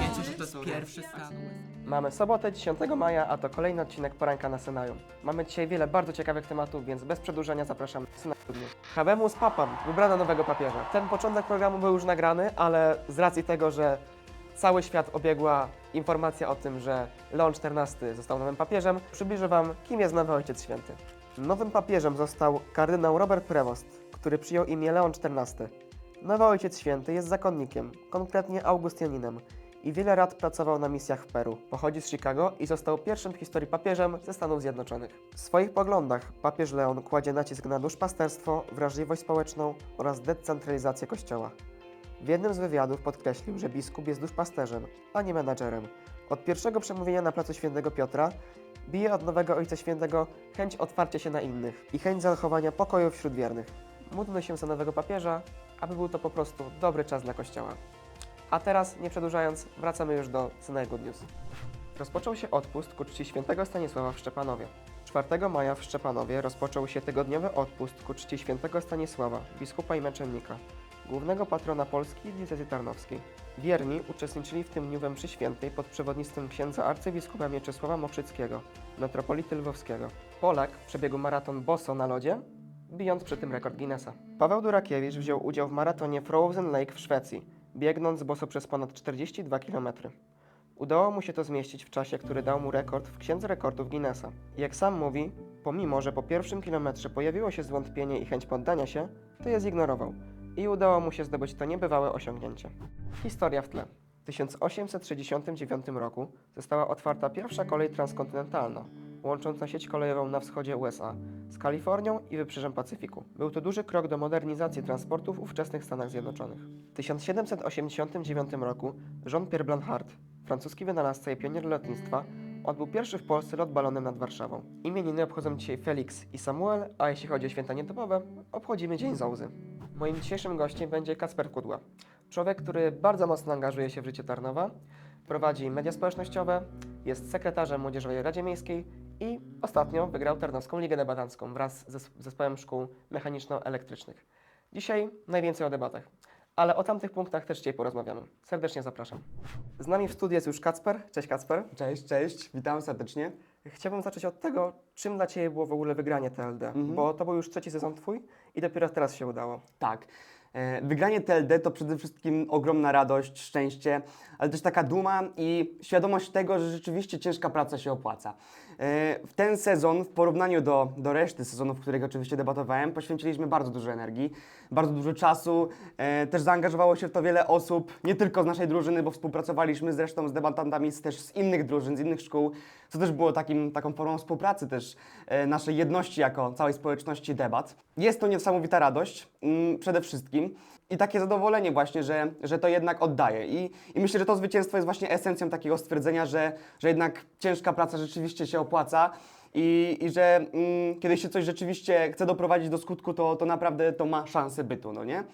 Wiecie, że to jest pierwszy stan. Mamy sobotę 10 maja, a to kolejny odcinek Poranka na Synaju. Mamy dzisiaj wiele bardzo ciekawych tematów, więc bez przedłużenia zapraszam na Synaju. Habemus Papam, wybrano nowego papieża. Ten początek programu był już nagrany, ale z racji tego, że cały świat obiegła informacja o tym, że Leon XIV został nowym papieżem, przybliżę Wam, kim jest nowy Ojciec Święty. Nowym papieżem został kardynał Robert Prevost, który przyjął imię Leon XIV. Nowy Ojciec Święty jest zakonnikiem, konkretnie Augustianinem i wiele lat pracował na misjach w Peru. Pochodzi z Chicago i został pierwszym w historii papieżem ze Stanów Zjednoczonych. W swoich poglądach papież Leon kładzie nacisk na duszpasterstwo, wrażliwość społeczną oraz decentralizację kościoła. W jednym z wywiadów podkreślił, że biskup jest duszpasterzem, a nie menadżerem. Od pierwszego przemówienia na placu Świętego Piotra bije od nowego Ojca Świętego chęć otwarcia się na innych i chęć zachowania pokoju wśród wiernych. Módlmy się za nowego papieża, aby był to po prostu dobry czas dla Kościoła. A teraz, nie przedłużając, wracamy już do Synaj Good News. Rozpoczął się odpust ku czci świętego Stanisława w Szczepanowie. 4 maja w Szczepanowie rozpoczął się tygodniowy odpust ku czci świętego Stanisława, biskupa i męczennika, głównego patrona Polski i diecezji tarnowskiej. Wierni uczestniczyli w tym dniu we mszy świętej pod przewodnictwem księdza arcybiskupa Mieczysława Mokrzyckiego, metropolity lwowskiego. Polak przebiegł maraton boso na lodzie, bijąc przy tym rekord Guinnessa. Paweł Durakiewicz wziął udział w maratonie Frozen Lake w Szwecji, biegnąc boso przez ponad 42 km. Udało mu się to zmieścić w czasie, który dał mu rekord w Księdze Rekordów Guinnessa. Jak sam mówi, pomimo, że po pierwszym kilometrze pojawiło się zwątpienie i chęć poddania się, to je zignorował i udało mu się zdobyć to niebywałe osiągnięcie. Historia w tle. W 1869 roku została otwarta pierwsza kolej transkontynentalna, łącząca sieć kolejową na wschodzie USA z Kalifornią i wybrzeżem Pacyfiku. Był to duży krok do modernizacji transportu w ówczesnych Stanach Zjednoczonych. W 1789 roku Jean-Pierre Blanchard, francuski wynalazca i pionier lotnictwa, odbył pierwszy w Polsce lot balonem nad Warszawą. Imieniny obchodzą dzisiaj Felix i Samuel, a jeśli chodzi o święta nietypowe, obchodzimy Dzień Zołzy. Moim dzisiejszym gościem będzie Kacper Kudła. Człowiek, który bardzo mocno angażuje się w życie Tarnowa, prowadzi media społecznościowe, jest sekretarzem Młodzieżowej Radzie Miejskiej i ostatnio wygrał Tarnowską Ligę Debatancką wraz z zespołem szkół mechaniczno-elektrycznych. Dzisiaj najwięcej o debatach, ale o tamtych punktach też dzisiaj porozmawiamy. Serdecznie zapraszam. Z nami w studiu jest już Kacper. Cześć Kacper. Cześć, cześć, witam serdecznie. Chciałbym zacząć od tego, czym dla Ciebie było w ogóle wygranie TLD, bo to był już trzeci sezon Twój i dopiero teraz się udało. Tak. e, Wygranie TLD to przede wszystkim ogromna radość, szczęście, ale też taka duma i świadomość tego, że rzeczywiście ciężka praca się opłaca. E, W ten sezon, w porównaniu do, do reszty sezonów, w których oczywiście debatowałem, poświęciliśmy bardzo dużo energii, bardzo dużo czasu. e, Też zaangażowało się w to wiele osób, nie tylko z naszej drużyny, bo współpracowaliśmy zresztą z debatantami z, też z innych drużyn, z innych szkół, co też było takim, taką formą współpracy też e, naszej jedności jako całej społeczności debat. Jest to niesamowita radość mm, przede wszystkim i takie zadowolenie właśnie, że, że to jednak oddaje. I, I myślę, że to zwycięstwo jest właśnie esencją takiego stwierdzenia, że, że jednak ciężka praca rzeczywiście się opłaca i, i że mm, kiedy się coś rzeczywiście chce doprowadzić do skutku, to, to naprawdę to ma szansę bytu, no nie?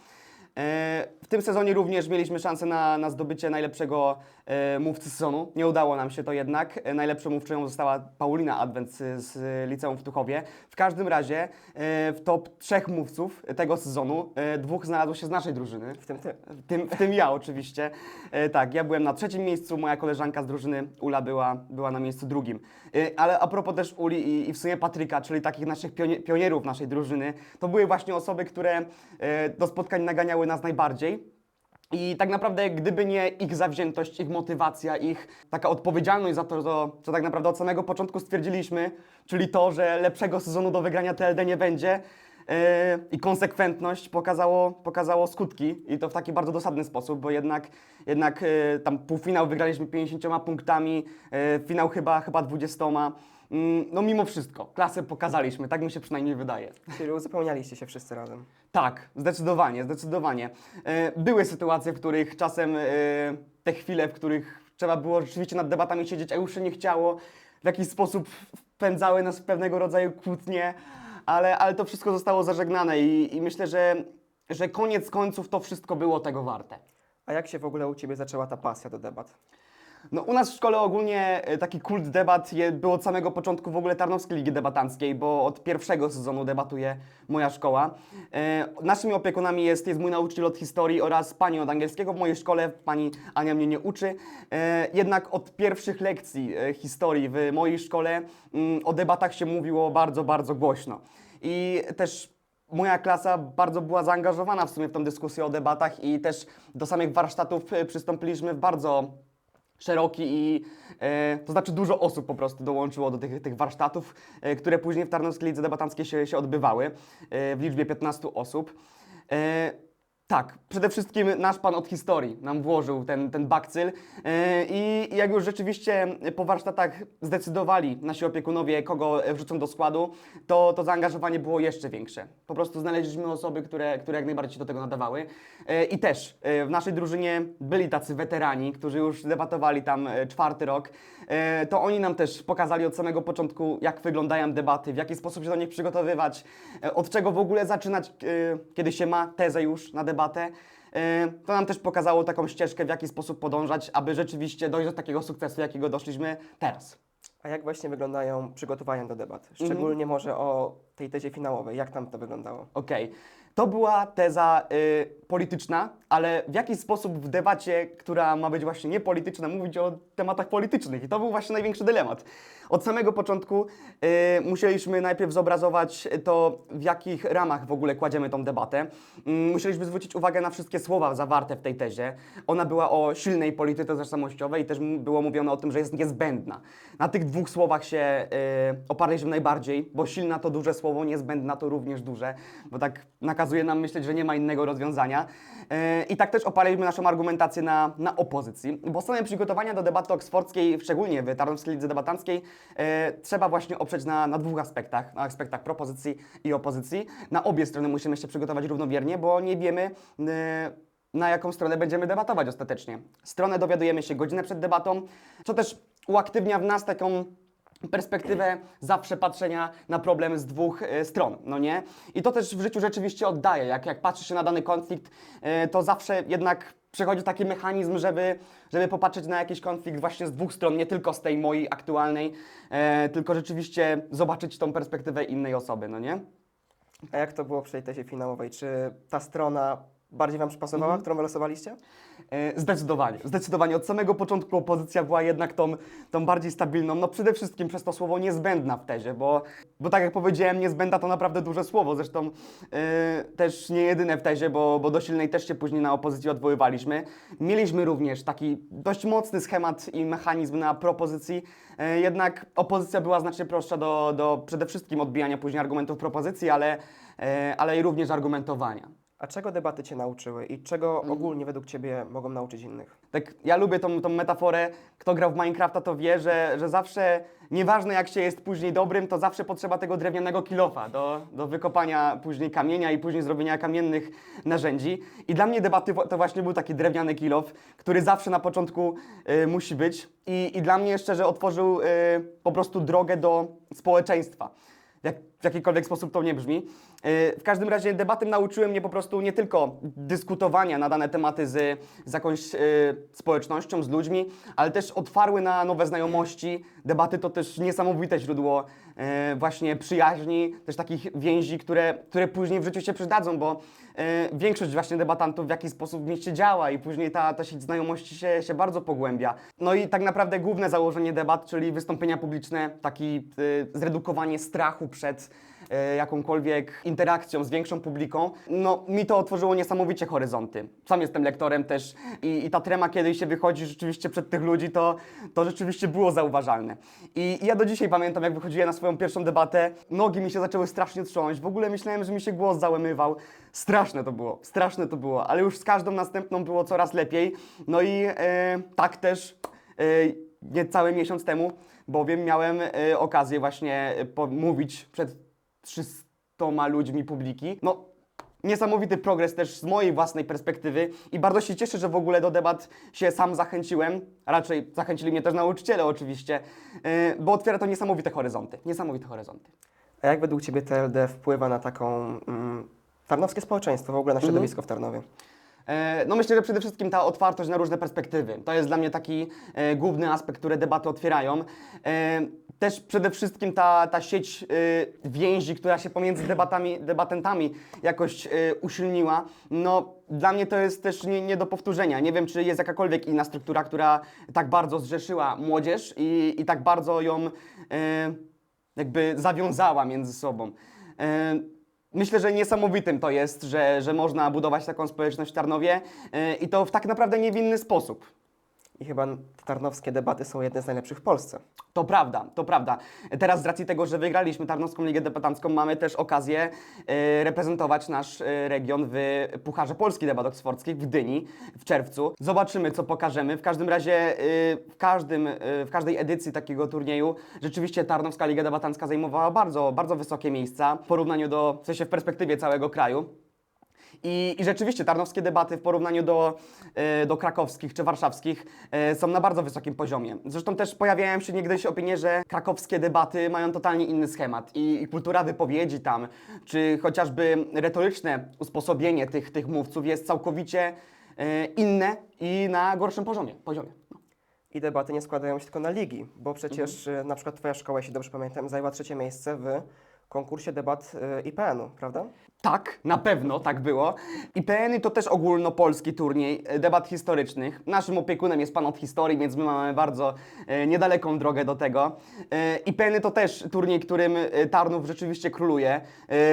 E, W tym sezonie również mieliśmy szansę na, na zdobycie najlepszego e, mówcy sezonu. Nie udało nam się to jednak. E, Najlepszą mówczynią została Paulina Adwent z, z liceum w Tuchowie. W każdym razie w top trzech mówców tego sezonu dwóch znalazło się z naszej drużyny. W tym Ty. W tym, w tym ja oczywiście. Tak, ja byłem na trzecim miejscu, moja koleżanka z drużyny Ula była, była na miejscu drugim. Ale a propos też Uli i, i w sumie Patryka, czyli takich naszych pionie, pionierów naszej drużyny, to były właśnie osoby, które do spotkań naganiały nas najbardziej. I tak naprawdę, gdyby nie ich zawziętość, ich motywacja, ich taka odpowiedzialność za to, co, co tak naprawdę od samego początku stwierdziliśmy, czyli to, że lepszego sezonu do wygrania TLD nie będzie, yy, i konsekwentność pokazało, pokazało skutki i to w taki bardzo dosadny sposób, bo jednak, jednak yy, tam półfinał wygraliśmy 50 punktami, yy, finał chyba, chyba 20. Mm, No mimo wszystko, klasę pokazaliśmy, tak mi się przynajmniej wydaje. Czyli uzupełnialiście się wszyscy razem. Tak, zdecydowanie, zdecydowanie. E, Były sytuacje, w których czasem e, te chwile, w których trzeba było rzeczywiście nad debatami siedzieć, a już się nie chciało, w jakiś sposób wpędzały nas w pewnego rodzaju kłótnie, ale, ale to wszystko zostało zażegnane i, i myślę, że, że koniec końców to wszystko było tego warte. A jak się w ogóle u Ciebie zaczęła ta pasja do debat? No, u nas w szkole ogólnie e, taki kult debat był od samego początku w ogóle Tarnowskiej Ligi Debatanckiej, bo od pierwszego sezonu debatuje moja szkoła. E, naszymi opiekunami jest, jest mój nauczyciel od historii oraz pani od angielskiego w mojej szkole. Pani Ania mnie nie uczy. E, jednak od pierwszych lekcji historii w mojej szkole mm, o debatach się mówiło bardzo, bardzo głośno. I też moja klasa bardzo była zaangażowana w sumie w tą dyskusję o debatach i też do samych warsztatów przystąpiliśmy w bardzo szeroki i e, to znaczy dużo osób po prostu dołączyło do tych, tych warsztatów, e, które później w Tarnowskiej Lidze Debatanckiej się, się odbywały e, w liczbie 15 osób. E, tak, przede wszystkim nasz pan od historii nam włożył ten, ten bakcyl e, i jak już rzeczywiście po warsztatach zdecydowali nasi opiekunowie, kogo wrzucą do składu, to, to zaangażowanie było jeszcze większe. Po prostu znaleźliśmy osoby, które, które jak najbardziej się do tego nadawały. E, I też e, w naszej drużynie byli tacy weterani, którzy już debatowali tam czwarty rok. To oni nam też pokazali od samego początku, jak wyglądają debaty, w jaki sposób się do nich przygotowywać, od czego w ogóle zaczynać, kiedy się ma tezę już na debatę. E, To nam też pokazało taką ścieżkę, w jaki sposób podążać, aby rzeczywiście dojść do takiego sukcesu, jakiego doszliśmy teraz. A jak właśnie wyglądają przygotowania do debat? Szczególnie może o tej tezie finałowej. Jak tam to wyglądało? Okej. To była teza y, polityczna, ale w jakiś sposób w debacie, która ma być właśnie niepolityczna, mówić o tematach politycznych. I to był właśnie największy dylemat. Od samego początku y, musieliśmy najpierw zobrazować to, w jakich ramach w ogóle kładziemy tą debatę. Mm, musieliśmy zwrócić uwagę na wszystkie słowa zawarte w tej tezie. Ona była o silnej polityce tożsamościowej i też było mówione o tym, że jest niezbędna. Na tych dwóch słowach się y, oparliśmy najbardziej, bo silna to duże słowo, niezbędna to również duże, bo tak nakazuje nam myśleć, że nie ma innego rozwiązania. Y, I tak też oparliśmy naszą argumentację na, na opozycji, bo same przygotowania do debaty oksfordzkiej, szczególnie w Tarnowskiej Lidze Debatanckiej, e, trzeba właśnie oprzeć na, na dwóch aspektach, na aspektach propozycji i opozycji. Na obie strony musimy się przygotować równomiernie, bo nie wiemy, e, na jaką stronę będziemy debatować ostatecznie. Stronę dowiadujemy się godzinę przed debatą, co też uaktywnia w nas taką perspektywę zawsze patrzenia na problem z dwóch e, stron, no nie? I to też w życiu rzeczywiście oddaje. Jak, jak patrzy się na dany konflikt, e, to zawsze jednak przechodzi taki mechanizm, żeby, żeby popatrzeć na jakiś konflikt właśnie z dwóch stron, nie tylko z tej mojej aktualnej, e, tylko rzeczywiście zobaczyć tą perspektywę innej osoby, no nie? A jak to było przy tej tezie finałowej? Czy ta strona bardziej Wam przypasowała, którą wylosowaliście? E, Zdecydowanie. Zdecydowanie. Od samego początku opozycja była jednak tą, tą bardziej stabilną. No przede wszystkim przez to słowo niezbędna w tezie, bo, bo tak jak powiedziałem, niezbędna to naprawdę duże słowo. Zresztą e, też nie jedyne w tezie, bo, bo do silnej też się później na opozycji odwoływaliśmy. Mieliśmy również taki dość mocny schemat i mechanizm na propozycji, e, jednak opozycja była znacznie prostsza do, do przede wszystkim odbijania później argumentów propozycji, ale, e, ale i również argumentowania. A czego debaty Cię nauczyły i czego ogólnie według Ciebie mogą nauczyć innych? Tak, ja lubię tą, tą metaforę. Kto grał w Minecrafta, to wie, że, że zawsze, nieważne jak się jest później dobrym, to zawsze potrzeba tego drewnianego kilofa do, do wykopania później kamienia i później zrobienia kamiennych narzędzi. I dla mnie debaty wo- to właśnie był taki drewniany kilof, który zawsze na początku y, musi być. I, I dla mnie szczerze otworzył y, po prostu drogę do społeczeństwa jak, w jakikolwiek sposób to nie brzmi. Yy, W każdym razie debaty nauczyły mnie po prostu nie tylko dyskutowania na dane tematy z, z jakąś yy, społecznością, z ludźmi, ale też otwarły na nowe znajomości. Debaty to też niesamowite źródło właśnie przyjaźni, też takich więzi, które, które później w życiu się przydadzą, bo yy, większość właśnie debatantów w jakiś sposób w mieście działa i później ta, ta sieć znajomości się, się bardzo pogłębia. No i tak naprawdę główne założenie debat, czyli wystąpienia publiczne, taki yy, zredukowanie strachu przed e, jakąkolwiek interakcją z większą publiką, no mi to otworzyło niesamowicie horyzonty. Sam jestem lektorem też i, i ta trema, kiedy się wychodzi rzeczywiście przed tych ludzi, to, to rzeczywiście było zauważalne. I, I ja do dzisiaj pamiętam, jak wychodziłem na swoją pierwszą debatę, nogi mi się zaczęły strasznie trząść, w ogóle myślałem, że mi się głos załamywał. Straszne to było, straszne to było, ale już z każdą następną było coraz lepiej. No i e, tak też e, niecały miesiąc temu, bowiem miałem e, okazję właśnie e, mówić przed 300 ludźmi publiki. No, niesamowity progres też z mojej własnej perspektywy i bardzo się cieszę, że w ogóle do debat się sam zachęciłem. Raczej zachęcili mnie też nauczyciele oczywiście, e, bo otwiera to niesamowite horyzonty. Niesamowite horyzonty. A jak według Ciebie TLD wpływa na taką mm, tarnowskie społeczeństwo, w ogóle na środowisko w Tarnowie? E, No myślę, że przede wszystkim ta otwartość na różne perspektywy. To jest dla mnie taki e, główny aspekt, które debaty otwierają. E, też przede wszystkim ta, ta sieć więzi, która się pomiędzy debatami, debatentami jakoś usilniła. No dla mnie to jest też nie, nie do powtórzenia. Nie wiem, czy jest jakakolwiek inna struktura, która tak bardzo zrzeszyła młodzież i, i tak bardzo ją jakby zawiązała między sobą. Myślę, że niesamowitym to jest, że, że można budować taką społeczność w Tarnowie e, i to w tak naprawdę niewinny sposób. I chyba tarnowskie debaty są jedne z najlepszych w Polsce. To prawda, to prawda. Teraz z racji tego, że wygraliśmy Tarnowską Ligę Debatancką, mamy też okazję e, reprezentować nasz e, region w Pucharze Polski Debat Oksfordzkich w Gdyni w czerwcu. Zobaczymy, co pokażemy. W każdym razie e, w, każdym, e, w każdej edycji takiego turnieju rzeczywiście Tarnowska Liga Debatancka zajmowała bardzo, bardzo wysokie miejsca w porównaniu do, w sensie w perspektywie całego kraju. I, I rzeczywiście tarnowskie debaty w porównaniu do, e, do krakowskich czy warszawskich e, są na bardzo wysokim poziomie. Zresztą też pojawiają się niegdyś opinie, że krakowskie debaty mają totalnie inny schemat i, i kultura wypowiedzi tam, czy chociażby retoryczne usposobienie tych, tych mówców jest całkowicie e, inne i na gorszym poziomie. poziomie. No. I debaty nie składają się tylko na ligi, bo przecież y, na przykład Twoja szkoła, jeśli dobrze pamiętam, zajęła trzecie miejsce w konkursie debat y, IPN-u, prawda? Tak, na pewno tak było. IPN to też ogólnopolski turniej e, debat historycznych. Naszym opiekunem jest pan od historii, więc my mamy bardzo e, niedaleką drogę do tego. IPN to też turniej, którym Tarnów rzeczywiście króluje,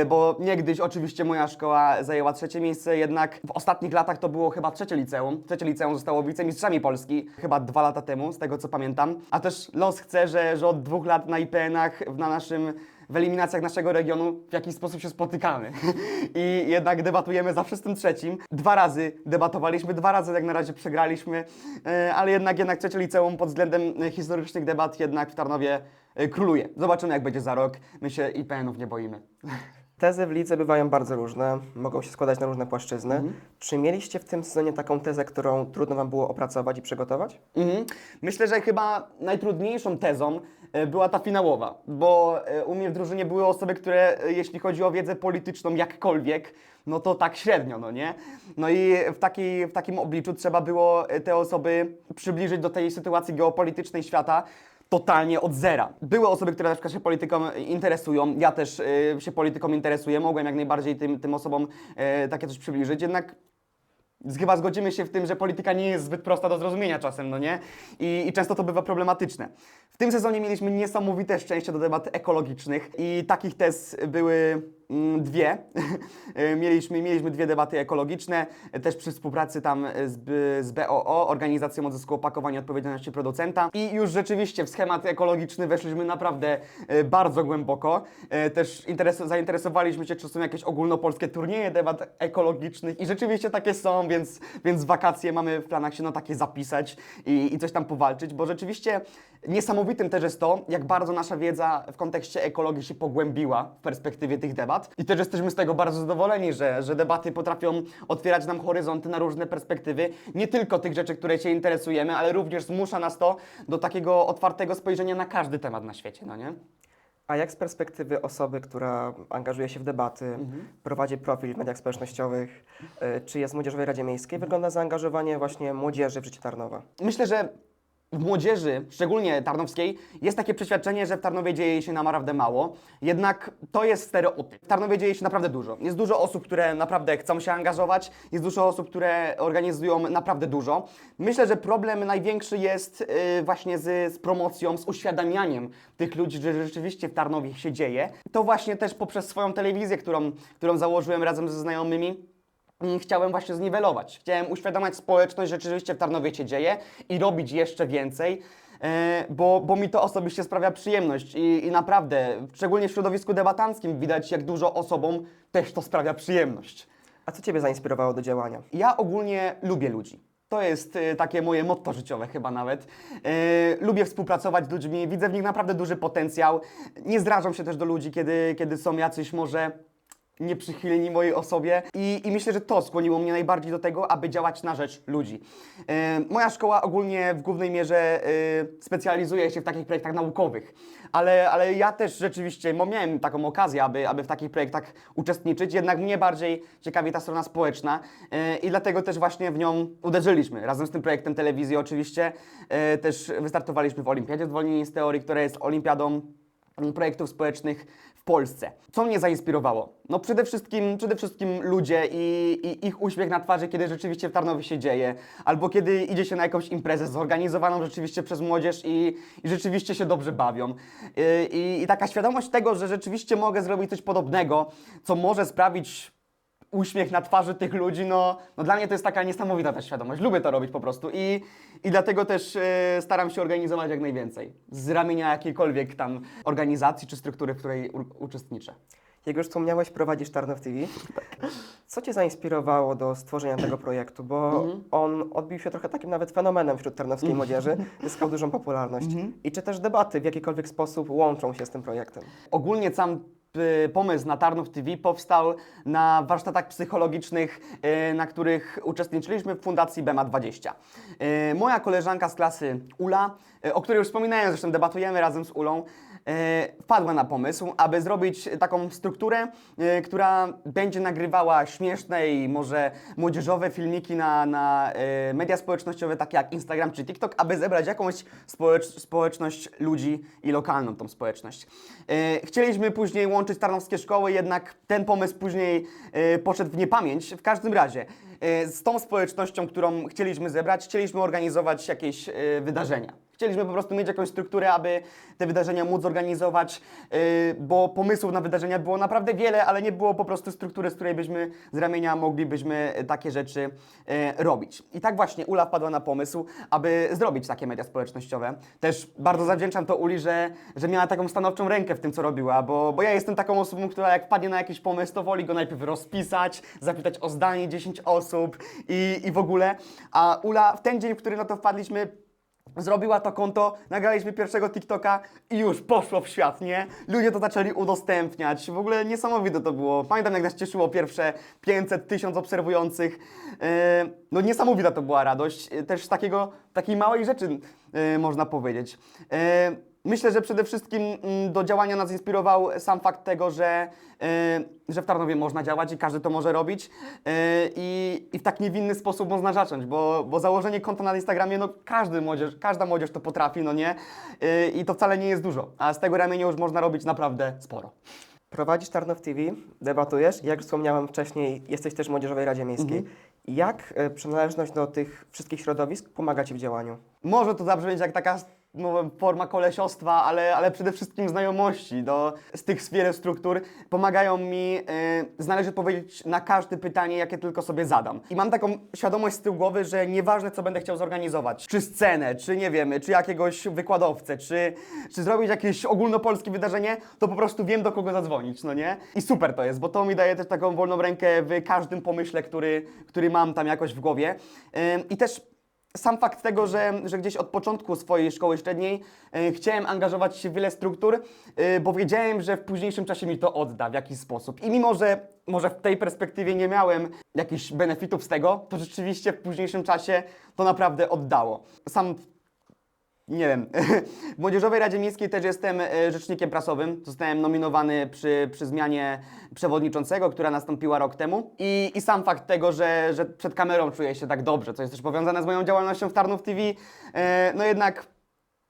bo niegdyś oczywiście moja szkoła zajęła trzecie miejsce, jednak w ostatnich latach to było chyba trzecie liceum. Trzecie liceum zostało wicemistrzami Polski, chyba dwa lata temu, z tego co pamiętam. A też los chce, że, że od dwóch lat na IPN-ach na naszym w eliminacjach naszego regionu w jakiś sposób się spotykamy. I jednak debatujemy zawsze z tym trzecim. Dwa razy debatowaliśmy, dwa razy jak na razie przegraliśmy, e, ale jednak, jednak trzecie liceum pod względem e, historycznych debat jednak w Tarnowie e, króluje. Zobaczymy jak będzie za rok. My się IPN-ów nie boimy. Tezy w lidze bywają bardzo różne, mogą się składać na różne płaszczyzny. Czy mieliście w tym sezonie taką tezę, którą trudno Wam było opracować i przygotować? Mhm. Myślę, że chyba najtrudniejszą tezą e, była ta finałowa, bo e, u mnie w drużynie były osoby, które e, jeśli chodzi o wiedzę polityczną jakkolwiek, no to tak średnio, no nie? No i w, takiej, w takim obliczu trzeba było te osoby przybliżyć do tej sytuacji geopolitycznej świata, totalnie od zera. Były osoby, które na przykład się polityką interesują, ja też y, się polityką interesuję, mogłem jak najbardziej tym, tym osobom y, takie coś przybliżyć, jednak Chyba zgodzimy się w tym, że polityka nie jest zbyt prosta do zrozumienia czasem, no nie? I, I często to bywa problematyczne. W tym sezonie mieliśmy niesamowite szczęście do debat ekologicznych i takich tez były dwie. mieliśmy, mieliśmy dwie debaty ekologiczne, też przy współpracy tam z, B- z BOO, Organizacją Odzysku Opakowania Odpowiedzialności Producenta. I już rzeczywiście w schemat ekologiczny weszliśmy naprawdę e, bardzo głęboko. E, Też interes- zainteresowaliśmy się, czy są jakieś ogólnopolskie turnieje debat ekologicznych i rzeczywiście takie są, więc, więc wakacje mamy w planach się na takie zapisać i, i coś tam powalczyć, bo rzeczywiście niesamowitym też jest to, jak bardzo nasza wiedza w kontekście ekologii się pogłębiła w perspektywie tych debat. I też jesteśmy z tego bardzo zadowoleni, że, że debaty potrafią otwierać nam horyzonty na różne perspektywy, nie tylko tych rzeczy, które się interesujemy, ale również zmusza nas to do takiego otwartego spojrzenia na każdy temat na świecie, no nie? A jak z perspektywy osoby, która angażuje się w debaty, prowadzi profil w mediach społecznościowych, y, czy jest w Młodzieżowej Radzie Miejskiej, wygląda zaangażowanie właśnie młodzieży w życie Tarnowa? Myślę, że w młodzieży, szczególnie tarnowskiej, jest takie przeświadczenie, że w Tarnowie dzieje się naprawdę mało. Jednak to jest stereotyp. W Tarnowie dzieje się naprawdę dużo. Jest dużo osób, które naprawdę chcą się angażować, jest dużo osób, które organizują naprawdę dużo. Myślę, że problem największy jest yy, właśnie z, z promocją, z uświadamianiem tych ludzi, że rzeczywiście w Tarnowie się dzieje. To właśnie też poprzez swoją telewizję, którą, którą założyłem razem ze znajomymi. Chciałem właśnie zniwelować. Chciałem uświadamiać społeczność, że rzeczywiście w Tarnowie się dzieje i robić jeszcze więcej, e, bo, bo mi to osobiście sprawia przyjemność I, i naprawdę, szczególnie w środowisku debatanckim widać, jak dużo osobom też to sprawia przyjemność. A co Ciebie zainspirowało do działania? Ja ogólnie lubię ludzi. To jest e, takie moje motto życiowe chyba nawet. E, lubię współpracować z ludźmi, widzę w nich naprawdę duży potencjał. Nie zdrażam się też do ludzi, kiedy, kiedy są jacyś może nieprzychylni mojej osobie i, i myślę, że to skłoniło mnie najbardziej do tego, aby działać na rzecz ludzi. E, moja szkoła ogólnie w głównej mierze e, specjalizuje się w takich projektach naukowych, ale, ale ja też rzeczywiście miałem taką okazję, aby, aby w takich projektach uczestniczyć, jednak mnie bardziej ciekawi ta strona społeczna e, i dlatego też właśnie w nią uderzyliśmy. Razem z tym projektem telewizji oczywiście też wystartowaliśmy w Olimpiadzie Zwolnieni z Teorii, która jest olimpiadą projektów społecznych Polsce. Co mnie zainspirowało? No przede wszystkim, przede wszystkim ludzie i, i ich uśmiech na twarzy, kiedy rzeczywiście w Tarnowie się dzieje, albo kiedy idzie się na jakąś imprezę zorganizowaną rzeczywiście przez młodzież i, i rzeczywiście się dobrze bawią. I, i, I taka świadomość tego, że rzeczywiście mogę zrobić coś podobnego, co może sprawić uśmiech na twarzy tych ludzi, no, no dla mnie to jest taka niesamowita ta świadomość. Lubię to robić po prostu i, i dlatego też e, staram się organizować jak najwięcej. Z ramienia jakiejkolwiek tam organizacji czy struktury, w której u, uczestniczę. Jak już wspomniałeś, prowadzisz Tarnow TV. Co Cię zainspirowało do stworzenia tego projektu? Bo on odbił się trochę takim nawet fenomenem wśród tarnowskiej młodzieży, zyskał dużą popularność. I czy też debaty w jakikolwiek sposób łączą się z tym projektem? Ogólnie sam pomysł na Tarnów TV powstał na warsztatach psychologicznych, y, na których uczestniczyliśmy w Fundacji BEMA20. Y, Moja koleżanka z klasy Ula, y, o której już wspominałem, zresztą debatujemy razem z Ulą, y, wpadła na pomysł, aby zrobić taką strukturę, y, która będzie nagrywała śmieszne i może młodzieżowe filmiki na, na y, media społecznościowe, takie jak Instagram czy TikTok, aby zebrać jakąś społecz, społeczność ludzi i lokalną tą społeczność. Chcieliśmy później łączyć tarnowskie szkoły, jednak ten pomysł później poszedł w niepamięć. W każdym razie, z tą społecznością, którą chcieliśmy zebrać, chcieliśmy organizować jakieś wydarzenia. Chcieliśmy po prostu mieć jakąś strukturę, aby te wydarzenia móc zorganizować, yy, bo pomysłów na wydarzenia było naprawdę wiele, ale nie było po prostu struktury, z której byśmy z ramienia moglibyśmy takie rzeczy yy, robić. I tak właśnie Ula wpadła na pomysł, aby zrobić takie media społecznościowe. Też bardzo zawdzięczam to Uli, że, że miała taką stanowczą rękę w tym, co robiła, bo, bo ja jestem taką osobą, która jak wpadnie na jakiś pomysł, to woli go najpierw rozpisać, zapytać o zdanie 10 osób i, i w ogóle. A Ula w ten dzień, w który na to wpadliśmy, Zrobiła to konto, nagraliśmy pierwszego TikToka i już poszło w świat, nie? Ludzie to zaczęli udostępniać. W ogóle niesamowite to było. Pamiętam, jak nas cieszyło pierwsze 500, 1000 obserwujących. E, no niesamowita to była radość. E, Też takiego, takiej małej rzeczy e, można powiedzieć. Myślę, że przede wszystkim mm, do działania nas inspirował sam fakt tego, że, e, że w Tarnowie można działać i każdy to może robić e, i, i w tak niewinny sposób można zacząć, bo, bo założenie konta na Instagramie, no każdy młodzież, każda młodzież to potrafi, no nie? E, I to wcale nie jest dużo, a z tego ramienia już można robić naprawdę sporo. Prowadzisz Tarnow TV, debatujesz, jak wspomniałem wcześniej, jesteś też w Młodzieżowej Radzie Miejskiej. Jak e, przynależność do tych wszystkich środowisk pomaga Ci w działaniu? Może to zabrzmieć jak taka no, forma kolesiostwa, ale, ale przede wszystkim znajomości do, z tych wielu struktur pomagają mi y, znaleźć odpowiedź na każde pytanie, jakie tylko sobie zadam. I mam taką świadomość z tyłu głowy, że nieważne, co będę chciał zorganizować, czy scenę, czy nie wiem, czy jakiegoś wykładowcę, czy, czy zrobić jakieś ogólnopolskie wydarzenie, to po prostu wiem, do kogo zadzwonić, no nie? I super to jest, bo to mi daje też taką wolną rękę w każdym pomyśle, który, który mam tam jakoś w głowie. Ym, I też sam fakt tego, że, że gdzieś od początku swojej szkoły średniej e, chciałem angażować się w wiele struktur, e, bo wiedziałem, że w późniejszym czasie mi to odda w jakiś sposób. I mimo, że może w tej perspektywie nie miałem jakichś benefitów z tego, to rzeczywiście w późniejszym czasie to naprawdę oddało. Sam nie wiem. W Młodzieżowej Radzie Miejskiej też jestem e, rzecznikiem prasowym. Zostałem nominowany przy, przy zmianie przewodniczącego, która nastąpiła rok temu. I, i sam fakt tego, że, że przed kamerą czuję się tak dobrze, co jest też powiązane z moją działalnością w Tarnów TV, e, no jednak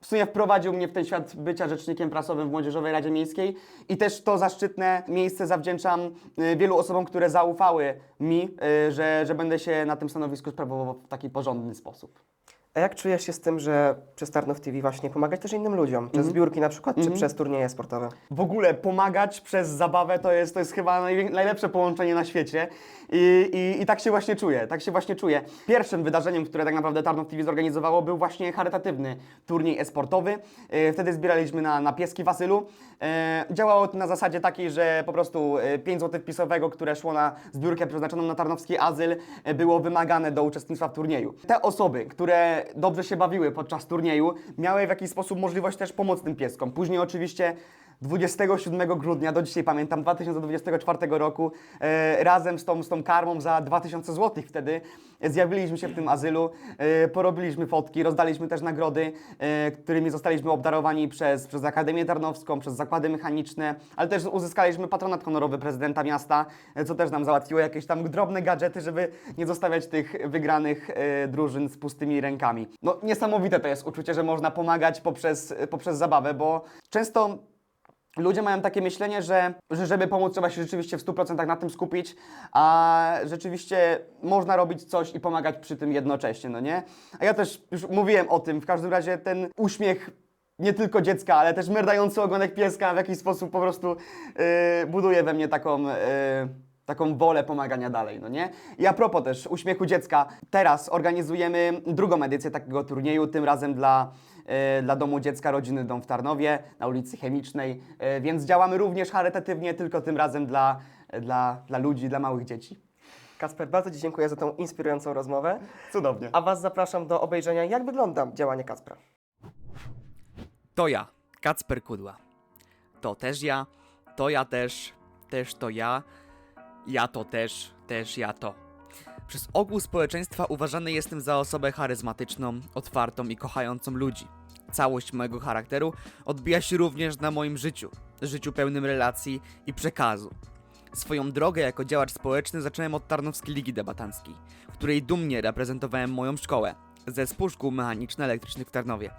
w sumie wprowadził mnie w ten świat bycia rzecznikiem prasowym w Młodzieżowej Radzie Miejskiej i też to zaszczytne miejsce zawdzięczam e, wielu osobom, które zaufały mi, że, że będę się na tym stanowisku sprawował w taki porządny sposób. A jak czujesz się z tym, że przez Tarnow TV właśnie pomagać też innym ludziom? Przez zbiórki na przykład, czy przez turnieje sportowe? w ogóle pomagać przez zabawę to jest, to jest chyba najwię- najlepsze połączenie na świecie I, i, i tak się właśnie czuję, tak się właśnie czuję. Pierwszym wydarzeniem, które tak naprawdę Tarnów TV zorganizowało był właśnie charytatywny turniej e-sportowy. E, Wtedy zbieraliśmy na, na pieski w asylu. E, Działało to na zasadzie takiej, że po prostu e, 5 zł wpisowego, które szło na zbiórkę przeznaczoną na tarnowski azyl, e, było wymagane do uczestnictwa w turnieju. Te osoby, które dobrze się bawiły podczas turnieju, miały w jakiś sposób możliwość też pomóc tym pieskom. Później oczywiście 27 grudnia, do dzisiaj pamiętam, 2024 roku, e, razem z tą, z tą karmą za 2000 zł wtedy zjawiliśmy się w tym azylu, e, porobiliśmy fotki, rozdaliśmy też nagrody, e, którymi zostaliśmy obdarowani przez, przez Akademię Tarnowską, przez zakłady mechaniczne, ale też uzyskaliśmy patronat honorowy prezydenta miasta, e, co też nam załatwiło jakieś tam drobne gadżety, żeby nie zostawiać tych wygranych e, drużyn z pustymi rękami. No niesamowite to jest uczucie, że można pomagać poprzez, poprzez zabawę, bo często ludzie mają takie myślenie, że, że żeby pomóc trzeba się rzeczywiście w 100% na tym skupić, a rzeczywiście można robić coś i pomagać przy tym jednocześnie, no nie? A ja też już mówiłem o tym, w każdym razie ten uśmiech nie tylko dziecka, ale też merdający ogonek pieska w jakiś sposób po prostu yy, buduje we mnie taką... Yy, taką wolę pomagania dalej, no nie? I a propos też uśmiechu dziecka, teraz organizujemy drugą edycję takiego turnieju, tym razem dla, e, dla Domu Dziecka Rodziny Dom w Tarnowie, na ulicy Chemicznej, e, więc działamy również charytatywnie, tylko tym razem dla, dla, dla ludzi, dla małych dzieci. Kasper, bardzo Ci dziękuję za tą inspirującą rozmowę, Cudownie. a Was zapraszam do obejrzenia, jak wygląda działanie Kacpra. To ja, Kacper Kudła. To też ja, to ja też, też to ja, ja to też, też ja to. Przez ogół społeczeństwa uważany jestem za osobę charyzmatyczną, otwartą i kochającą ludzi. Całość mojego charakteru odbija się również na moim życiu, życiu pełnym relacji i przekazu. Swoją drogę jako działacz społeczny zacząłem od Tarnowskiej Ligi Debatanckiej, w której dumnie reprezentowałem moją szkołę, zespół szkół mechaniczno-elektrycznych w Tarnowie.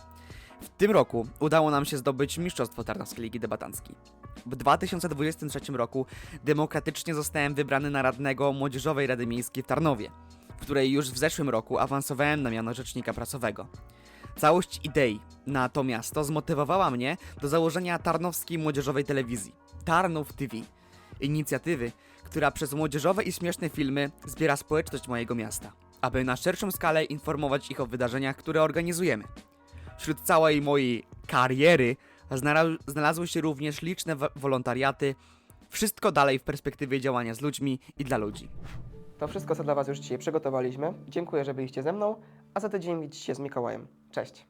W tym roku udało nam się zdobyć Mistrzostwo Tarnowskiej Ligi Debatanckiej. W 2023 roku demokratycznie zostałem wybrany na radnego Młodzieżowej Rady Miejskiej w Tarnowie, w której już w zeszłym roku awansowałem na miano rzecznika prasowego. Całość idei na to miasto zmotywowała mnie do założenia Tarnowskiej Młodzieżowej Telewizji Tarnów TV, inicjatywy, która przez młodzieżowe i śmieszne filmy zbiera społeczność mojego miasta, aby na szerszą skalę informować ich o wydarzeniach, które organizujemy. Wśród całej mojej kariery znalazły, się również liczne wo- wolontariaty. Wszystko dalej w perspektywie działania z ludźmi i dla ludzi. To wszystko, co dla Was już dzisiaj przygotowaliśmy. Dziękuję, że byliście ze mną, a za tydzień widzicie się z Mikołajem. Cześć!